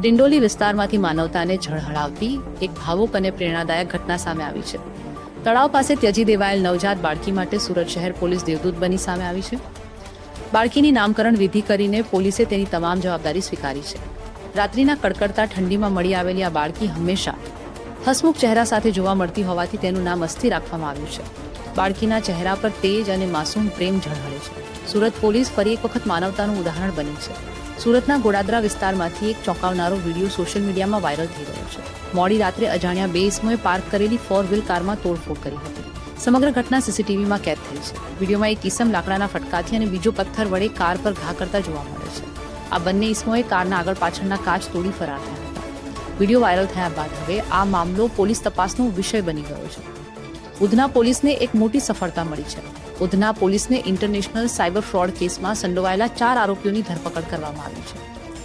ડિંડોલી વિસ્તારમાંથી માનવતાને ઝળહળાવતી એક ભાવુક અને પ્રેરણાદાયક ઘટના સામે આવી છે. તળાવ પાસે ત્યજી દેવાયેલ નવજાત બાળકી માટે સુરત શહેર પોલીસ દેવદૂત બની સામે આવી છે. બાળકીની નામકરણ વિધિ કરીને પોલીસે તેની તમામ જવાબદારી સ્વીકારી છે. રાત્રિના કડકડતા ઠંડીમાં મળી આવેલી આ બાળકી હંમેશા હસમુખ ચહેરા સાથે જોવા મળતી હોવાથી તેનું નામ અસ્થિ રાખવામાં આવ્યું છે. બાળકીના ચહેરા પર તેજ અને માસૂમ પ્રેમ ઝળહળે છે. સુરત પોલીસ ફરી એક વખત માનવતાનું ઉદાહરણ બની છે. સુરતના ગોડાદરા વિસ્તારમાંથી એક ચોંકાવનારો વીડિયો સોશિયલ મીડિયામાં વાયરલ થઈ રહ્યો છે. મોડી રાત્રે અજાણ્યા બે ઇસમોએ પાર્ક કરેલી ફોર વ્હીલ કારમાં તોડફોડ કરી હતી. સમગ્ર ઘટના સીસીટીવીમાં કેદ થઈ છે. વિડીયોમાં એક ઇસમ લાકડાના ફટકાથી અને બીજો પથ્થર વડે કાર પર ઘા કરતા જોવા મળે છે. આ બંને ઇસમોએ કારના આગળ પાછળના કાચ તોડી ફરાર થયા હતા. વીડિયો વાયરલ થયા બાદ હવે આ મામલો પોલીસ તપાસનો વિષય બની ગયો છે. ઉધના પોલીસને એક મોટી સફળતા મળી છે. ઉધના પોલીસને ઇન્ટરનેશનલ સાયબર ફ્રોડ કેસમાં સંડોવાયેલા ચાર આરોપીઓની ધરપકડ કરવામાં આવી છે.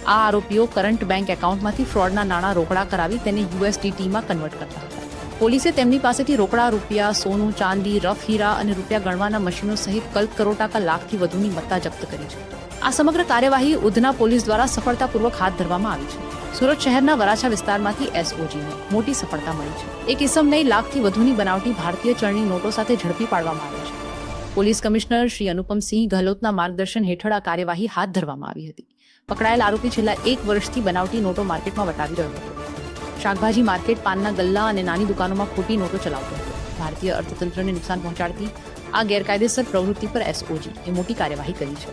આ આરોપીઓ કરંટ બેંક એકાઉન્ટમાંથી ફ્રોડના નાણાં રોકડા કરાવી તેને યુએસડીટીમાં કન્વર્ટ કરતા હતા. પોલીસે તેમની પાસેથી રોકડા રૂપિયા, સોનું, ચાંદી, રફ હીરા અને રૂપિયા ગણવાના મશીનો સહિત કલ કરોડ ટકા લાખથી વધુની મત્તા જપ્ત કરી છે. આ સમગ્ર કાર્યવાહી ઉધના પોલીસ દ્વારા સફળતાપૂર્વક હાથ ધરવામાં આવી છે. સુરત શહેરના વરાછા વિસ્તારમાંથી એસઓજીને મોટી સફળતા મળી છે. એક ઇસમને લાખથી વધુની બનાવટી ભારતીય ચલણી નોટો સાથે ઝડપી પાડવામાં આવી છે. પોલીસ કમિશનર શ્રી અનુપમસિંહ ગહલોતના માર્ગદર્શન હેઠળ આ કાર્યવાહી હાથ ધરવામાં આવી હતી. પકડાયેલ આરોપી છેલ્લા એક વર્ષથી બનાવટી નોટો માર્કેટમાં વટાવી રહ્યો હતો. શાકભાજી માર્કેટ, પાનના ગલ્લા અને નાની દુકાનોમાં ખોટી નોટો ચલાવતો હતો. ભારતીય અર્થતંત્રને નુકસાન પહોંચાડતી આ ગેરકાયદેસર પ્રવૃત્તિ પર એસઓજી એ મોટી કાર્યવાહી કરી છે.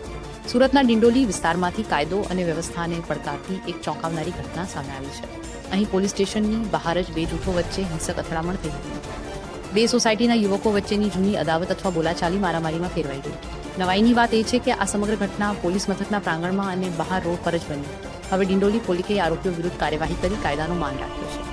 સુરતના ડિંડોલી વિસ્તારમાંથી કાયદો અને વ્યવસ્થાને પડકારતી એક ચોંકાવનારી ઘટના સામે આવી છે. અહીં પોલીસ સ્ટેશનની બહાર જ બે જૂથો વચ્ચે હિંસક અથડામણ થઈ હતી. બે સોસાયટીના યુવકો વચ્ચેની જૂની અદાવત અથવા બોલાચાલી મારામારીમાં ફેરવાઈ ગઈ. નવાઈની વાત એ છે કે આ સમગ્ર ઘટના પોલીસ મથકના પ્રાંગણમાં અને બહાર રોડ પર જ બની. હવે ડિંડોલી પોલીસે આરોપીઓ વિરુદ્ધ કાર્યવાહી કરી કાયદાનું માન રાખ્યું છે.